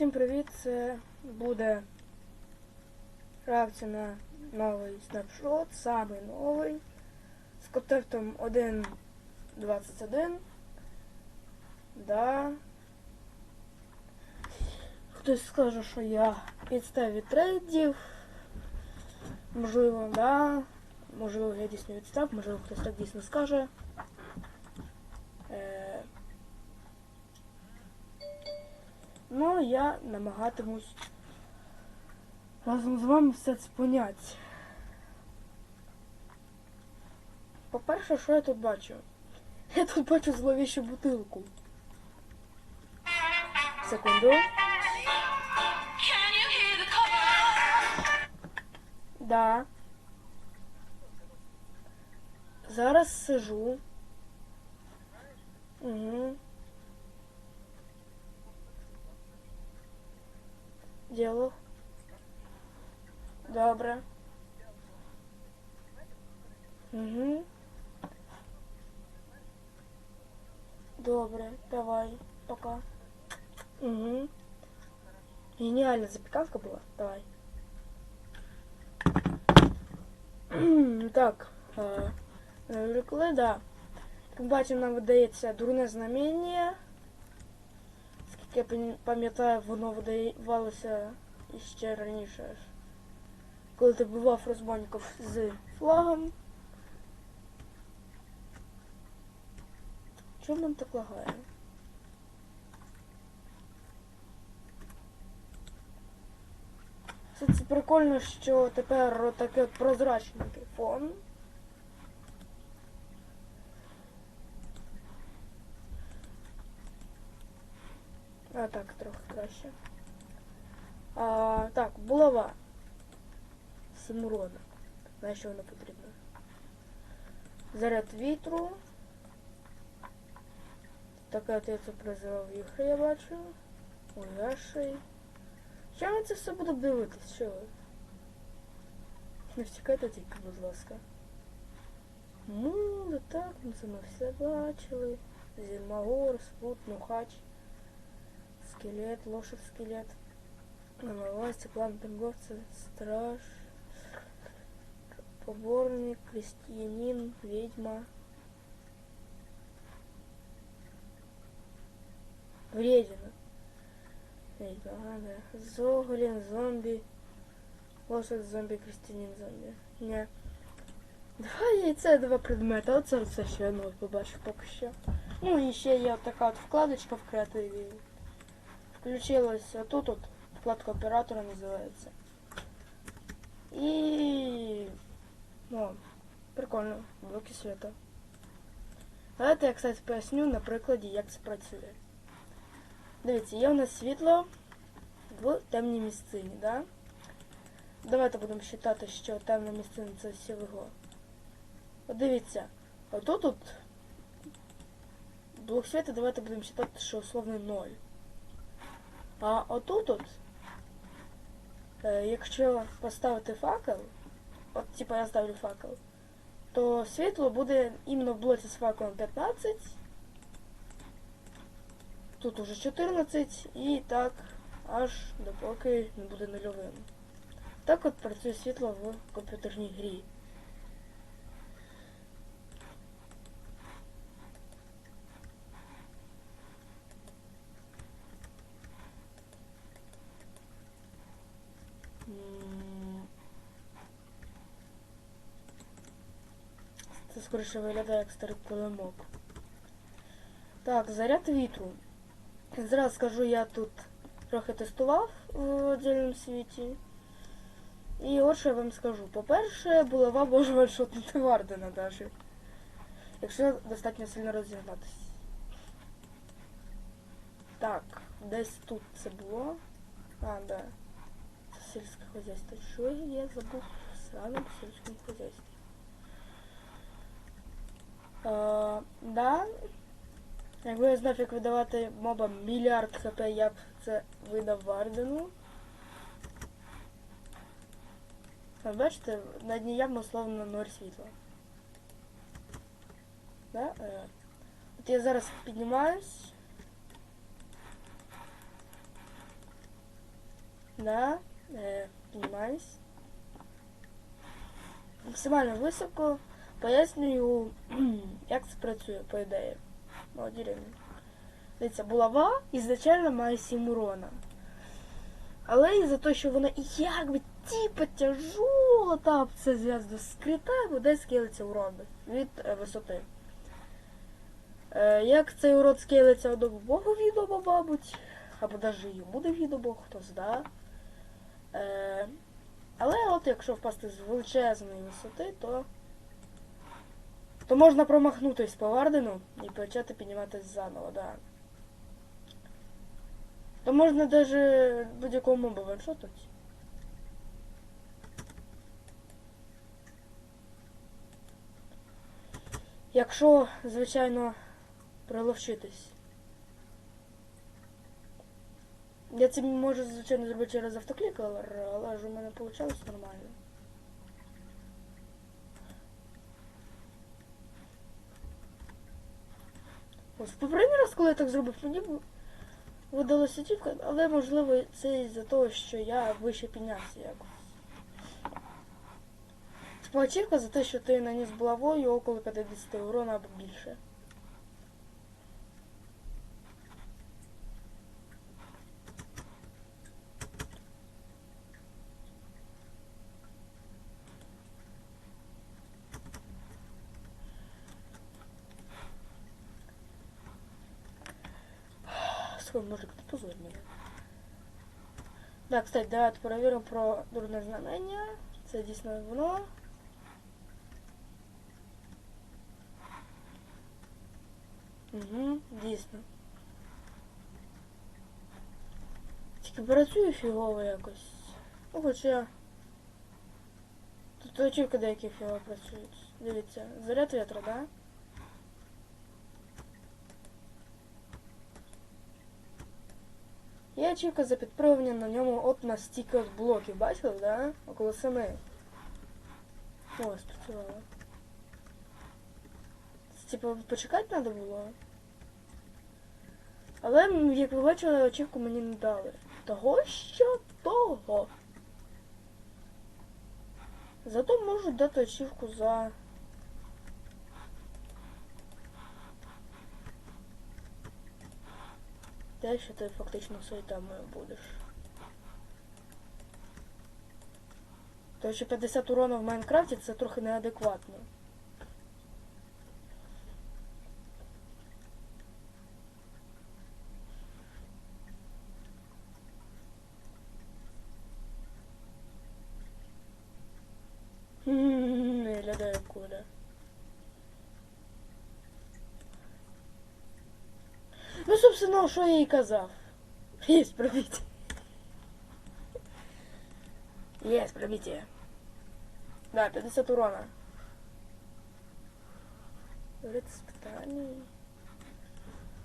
Всім привіт! Це буде реакція на новий снапшот, самий новий, з контентом 1.21. Да. Хтось скаже, що я відстав від трейдів. Можливо, да. Можливо, я дійсно відстав, можливо, хтось так дійсно скаже. Ну, я намагатимусь разом з вами все це поняти. По-перше, що я тут бачу? Я тут бачу зловіщу бутилку. Секунду. Да. Зараз сижу. Угу. Діалог. Добре. Угу. Добре, давай, пока. Угу. Геніальна запіканка була. Давай. Так, е, да. Як бачимо, нам видається дурне знамення. Я пам'ятаю, воно видавалося іще раніше. Коли ти бував розбойників з флагом. Чому нам так лагає? Це, це прикольно, що тепер такий от прозрачненький фон. А так, трохи краще. А, так, булава. Симурона. На що вона потрібна? Заряд вітру. Я це призивав віхри, я бачу. Угаший. Що ми це все буду дивитись? Що ви? Не втікайте тільки, будь ласка. Ну, так, ну це ми все бачили. Зімагор, спут, нухач, скелет, лошадь, скелет. Намалась, план торговца, страж, поборник, крестьянин, ведьма. Вредина. Ведьма, ага, да. Зоголин, зомби. Лошадь, зомби, крестьянин, зомби. Не. Два яйця, два предмети. Оце все, що я нове побачив поки що. Ну і ще є така от вкладочка в креативі. Включилась тут от вкладка оператора називається. І ну, прикольно, блоки света. Давайте я, кстати, поясню на прикладі, як це працює. Дивіться, є у нас світло в темній місцині, да? Давайте будемо вважати, що темна місцина це всього. От дивіться, отут от блок света давайте будемо вважати, що условно 0. А отут от, е, якщо поставити факел, от типа я ставлю факел, то світло буде іменно в блоці з факелом 15, тут уже 14 і так аж допоки не буде нульовим. Так от працює світло в комп'ютерній грі. Це скоріше виглядає як старий килимок. Так, заряд вітру. Зразу скажу, я тут трохи тестував в отдільному світі. І от що я вам скажу. По-перше, булава може ваншотнути Вардена навіть. Якщо достатньо сильно розігнатися. Так, десь тут це було. А, да. Це сільське хозяйство. Що я забув в сраному сільському хозяйстві? А, да. Якби я знав, як видавати мобам мільярд хп, я б це видав Вардену. А бачите, на дні явно условно ноль світла. Да? Е. От я зараз піднімаюсь. Да, е, піднімаюсь. Максимально високо. Пояснюю, як це працює, по ідеї. Молоді рівні. Дивіться, булава ізначально має 7 урона. Але із-за того, що вона якби типа тяжола, там це зв'язано з крита, буде скилиться урон від е, висоти. Е, як цей урон скилиться одному богу відомо, мабуть, або навіть йому не відомо, хто зна. Е, але от якщо впасти з величезної висоти, то, то можна промахнутись по Вардену і почати підніматись заново, да. То можна даже будь-якого моба ваншотати. Якщо, звичайно, приловчитись. Я це можу, звичайно, зробити через автоклік, але, але ж у мене вийшло нормально. Ось попередній раз, коли я так зробив, мені б видалася тільки, але можливо це із-за того, що я вище піднявся якось. Типа за те, що ти наніс булавою около 50 урона або більше. Слухай, мужик, позорь меня. Да, кстати, давайте перевіримо про дурне знамення. Це дійсно воно. Угу, дійсно. Тільки працює фігово якось. Ну, хоча. Тут очівки деякі фігово працюють. Дивіться, заряд вітра, да? Є ачівка за підпригування на ньому от на стільки блоків, бачили, да? Около семи. О, спрацювало. Типа почекати треба було. Але, як ви бачили, очівку мені не дали. Того що того. Зато можуть дати очівку за. Що ти фактично суетамою будеш. Тому що 50 урону в Майнкрафті це трохи неадекватно. Ну, собственно, що я і казав. Єсть пробиття. Єсть пробиття. Да, 50 урона. Говорит, испытаний.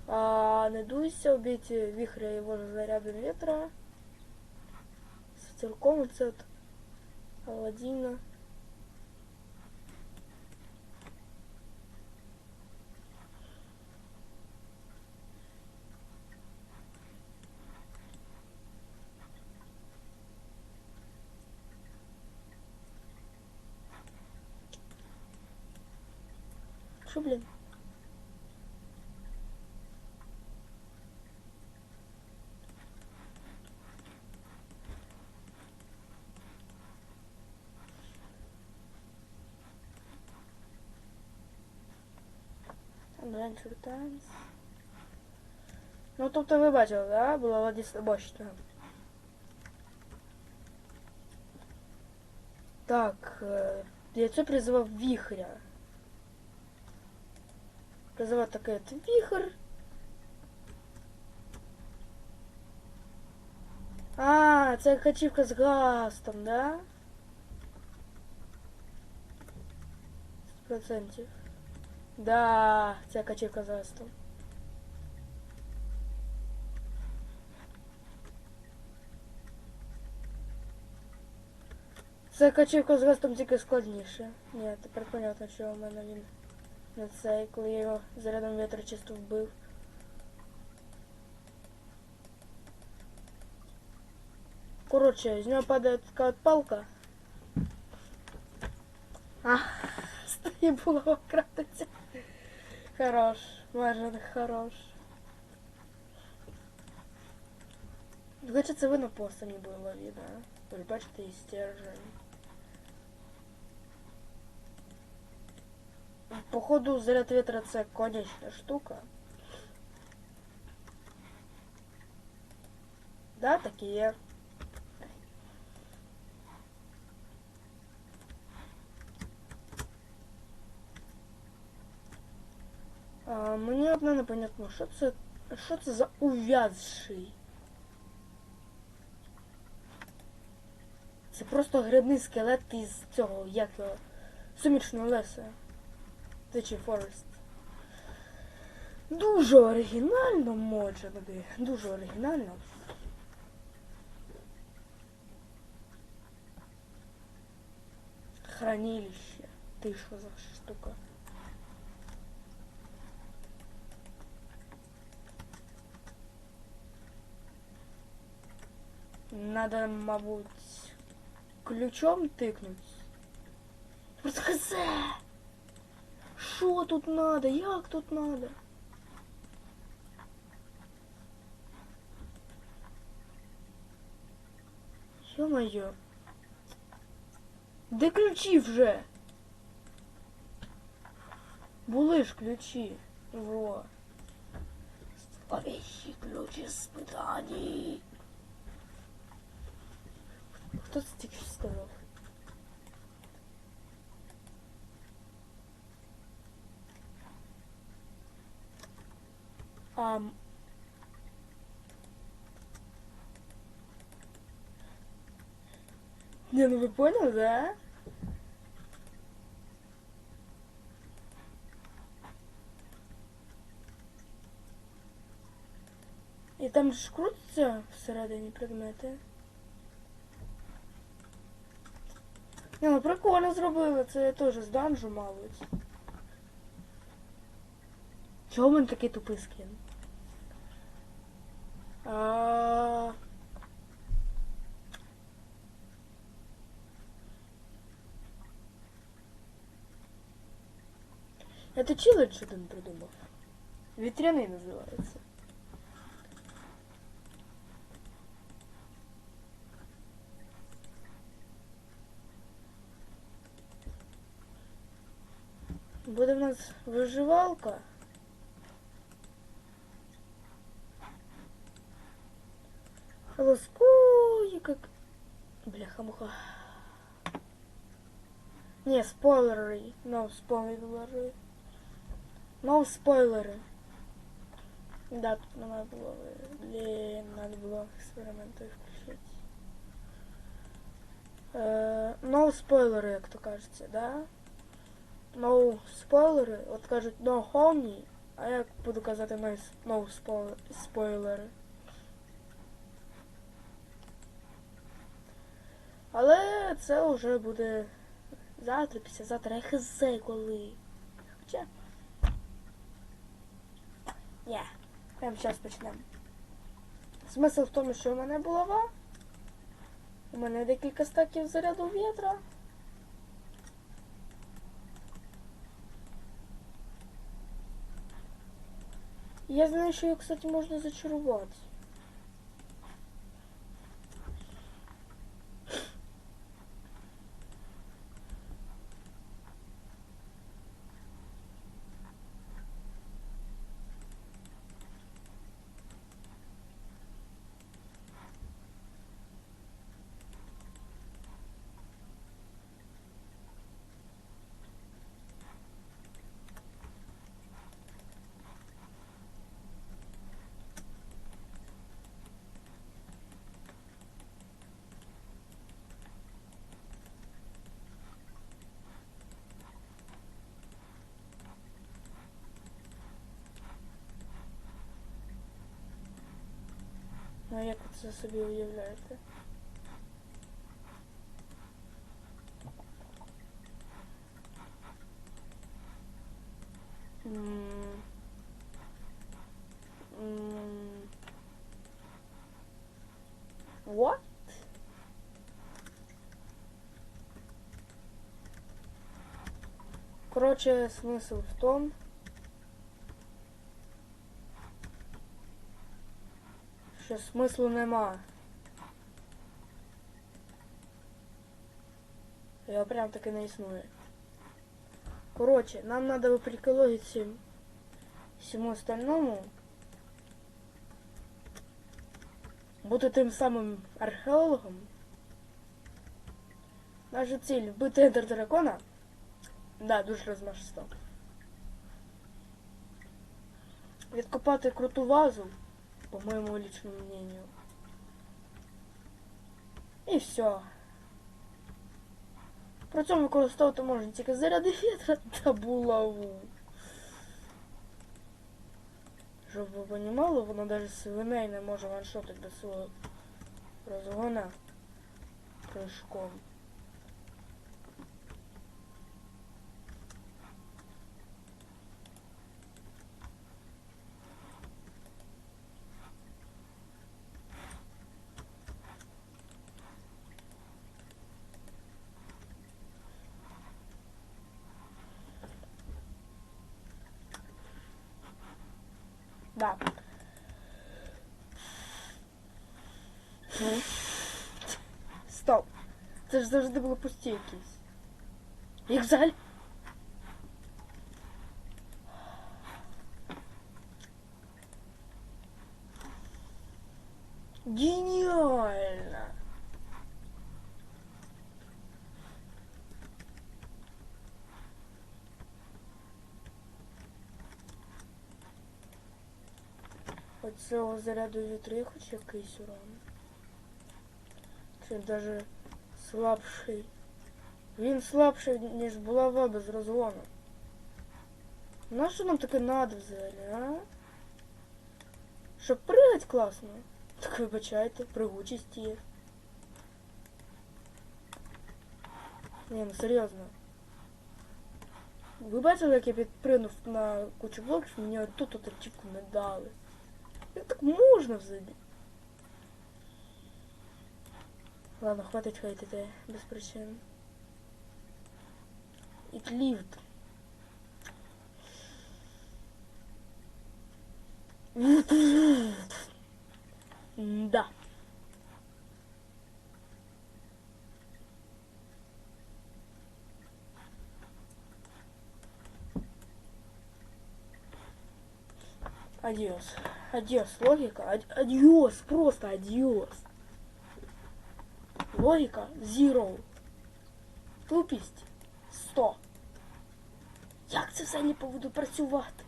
А, не дуйся, убейте вихря его же зарядом ветра. С ветерком це от Аладдина. Adventure Times. Ну, тобто ви бачили, да? Була Владіслав Бощина. Так, е, яйцо призывав вихря. Призывать такий от вихр. А, це качівка з гастом, да? 100%. Да, це качівка з гастом. Це качівка з гастом тільки складніше. Ні, тепер понятно, що у мене він не цей, коли я його зарядом вітра чисто вбив. Коротше, з нього падає така от палка. А, стоїть булава кратиться. Хорош, майже хорош. Хоча це видно по самій булаві, да? Ви бачите і стержень. Походу, заряд ветра це конечна штука. Да, так і є. А, мені одне непонятно, що це. Що це за ув'язший? Це просто грибний скелет із цього, як його, сумічного леса. Тичі Форест. Дуже оригінально, може бути. Дуже оригінально. Хранилище. Ти що за штука? Надо, мабуть, ключом тикнуть. Просто хз! Що тут надо? Як тут надо? Ё-моё. Де ключі вже? Були ж ключі. Во. Зловещі ключі з питані. Хто це тільки що сказав? Ам. Не, ну вы понял, да? І там ж крутяться всередині предмети. Не, ну прикольно зробили, це я теж з данжу, мабуть. Чого в мене такий тупий скін? А... Это челлендж один придумав. Ветряный называется. Буде в нас виживалка. Лоскуй, как... Бляха-муха. Не, спойлеры. No спойлеры. No спойлеры. Да, тут не надо было... Блин, надо было эксперименты включить. Э, No спойлеры, як то кажеться, да? No спойлери. От кажуть no honey, а я буду казати no, no спойлер, спойлери. Але це вже буде завтра, післязавтра, я хз коли. Хоча. Ні, прямо зараз почнемо. Смисл в тому, що у мене булава. У мене декілька стаків заряду вітра. Я знаю, що його, кстати, можна зачарувати. Все собі уявляєте. What? Короче, смысл в том, що смислу нема. Його прям таки не існує. Коротше, нам надо вопреки всьому остальному бути тим самим археологом. Наша ціль вбити ендер дракона. Да, дуже розмашисто. Відкопати круту вазу, по моєму личному мнению. І все. При цьому використовувати можна тільки заряди вітра та булаву. Щоб ви понімали, воно навіть свиней не може ваншотити до свого розгона прыжком. Да. Стоп. Це ж завжди були пусті якісь. Їх взагалі. Геніально! От цього заряду вітри хоч якийсь урон. Чи даже слабший. Він слабший, ніж булава без розгону. На що нам таке надо взагалі, а? Щоб пригать класно. Так вибачайте, пригучість є. Ні, ну серйозно. Ви бачили, як я підпринув на кучу блоків, мені тут от не дали. Так можна взагалі? Ладно, хватить хейтити без причин. It lived. Да. Адиос. Адиос. Логика. Ад- Адиос. Просто адиос. Логика. Zero. Тупість. 100. Як це все не поводу працювати?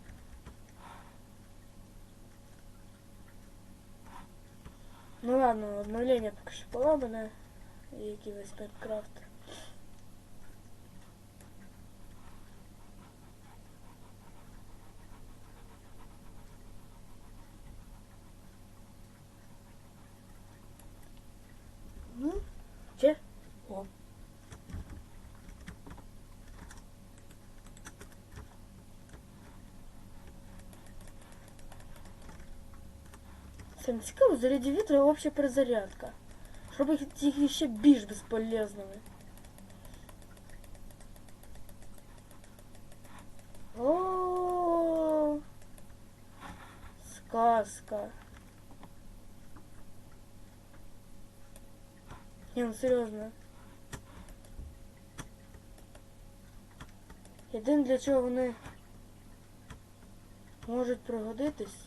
Ну ладно, обновлення поки що поламане. Який весь Майнкрафт. Цікаво, заряді вітра обща перезарядка. Щоб їх, їх ще більш безполезними. О, сказка. Не, ну серйозно. Єдине для чого вони можуть пригодитись.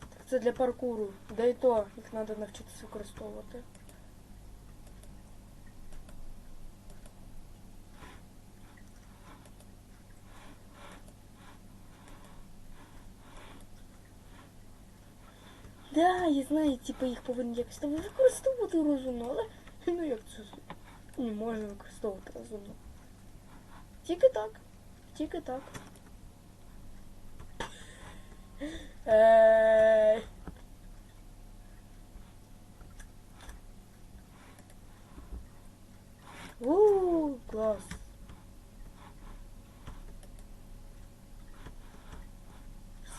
Так це для паркуру. Да і то їх треба навчитися використовувати. Да, я знаю, типу їх повинні якось там використовувати розумно, але ну як це не можна використовувати розумно. Тільки так. Тільки так. Ей.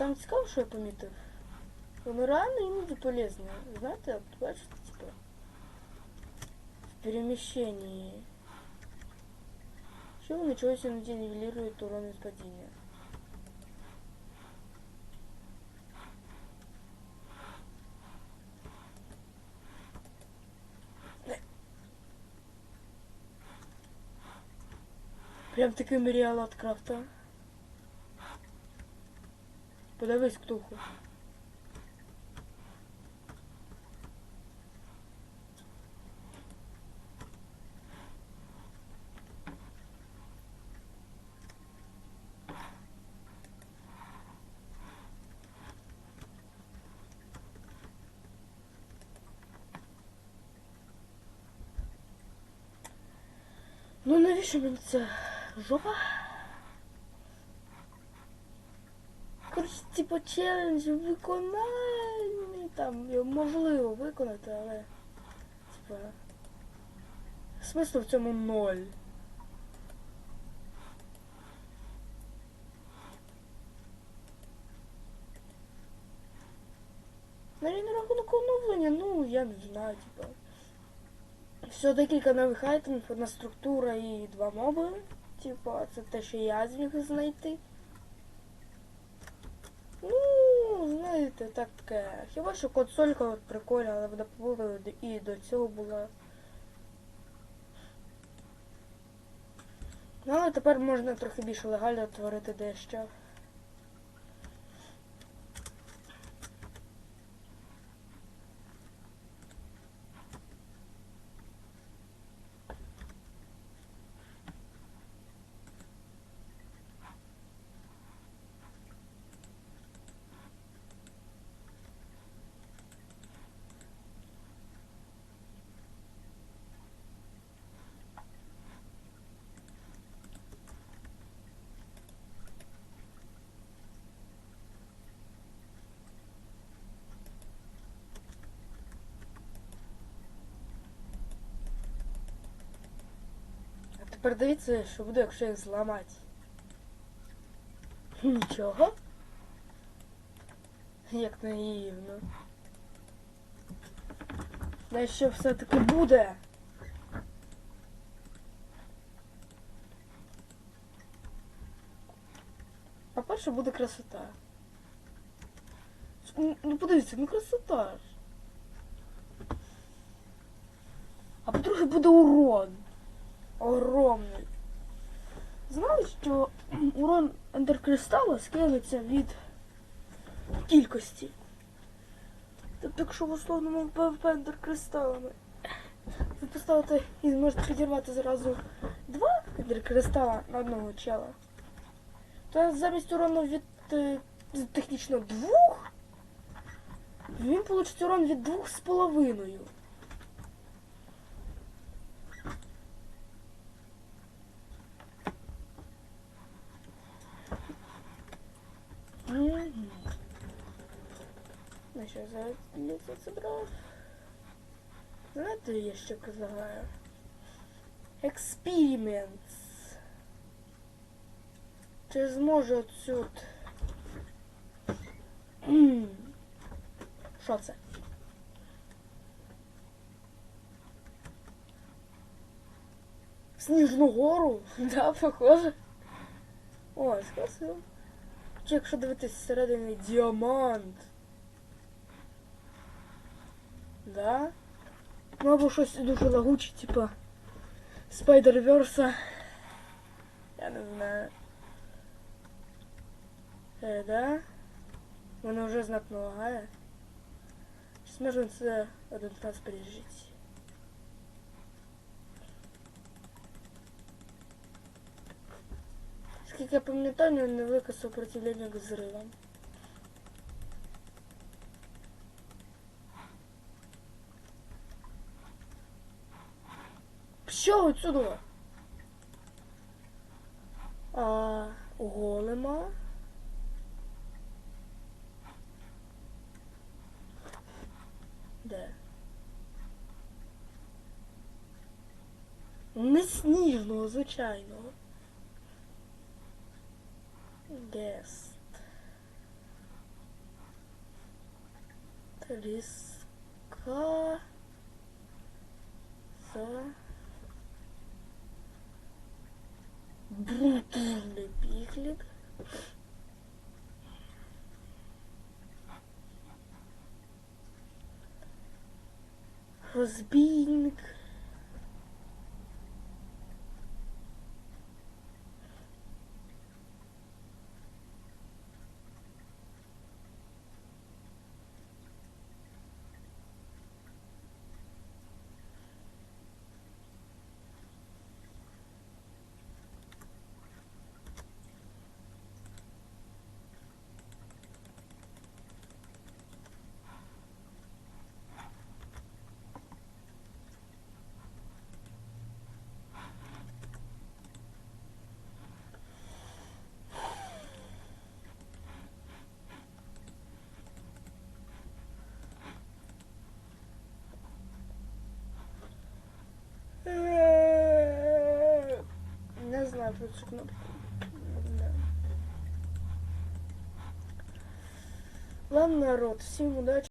Сам цікаво, що я помітив. Воно реально іноді полезне. Знаєте, от бачите, типа в переміщенні. Чего ничего себе на день нивелирует урон из падения. Прям такий мріяла от крафта. Подивись ктуху. Ну навіщо мені це жопа? Типу челендж виконання там його можливо виконати, але типа смисл в цьому ноль. Навіть на рахунок оновлення, ну я не знаю, типа. Все декілька нових айтемів, одна структура і два моби. Типа, це те, що я зміг знайти. Ну, знаєте, так таке. Хіба що консолька от прикольна, але вона повинна і до цього була. Ну, але тепер можна трохи більше легально творити дещо. Тепер дивіться, що буде, якщо їх зламати. Нічого. Як наївно. Да що все-таки буде? А перше буде красота. Ну подивіться, ну красота ж. А по-друге буде урон. Огромний. Знали, що урон ендеркристалу скинеться від кількості. Тобто, якщо в условному ПВП ендеркристалами ви поставите і зможете підірвати зразу два ендеркристала на одного чела, то замість урону від е, технічно двох, він получить урон від двох з половиною. Ну зараз ліце забрав. Знаєте, я що предлагаю? Експеримент. Чи зможу отсюд? Що це? Сніжну гору? Да, похоже. О, скрасив. Чи якщо дивитись всередині діамант. Да? Ну або щось дуже лагуче, типа Спайдерверса. Я не знаю. Е, да? Воно вже знатно лагає. Чи зможемо це один раз пережити? Скільки я пам'ятаю, невелике сопротивлення к зривам. Що отсюда? А, голема. Де? Не сніжного, звичайного. Гест. Тріска. За. Брутальный пиклик. Разбийник. Знаю про цю кнопку. Ладно, народ, всем удачі.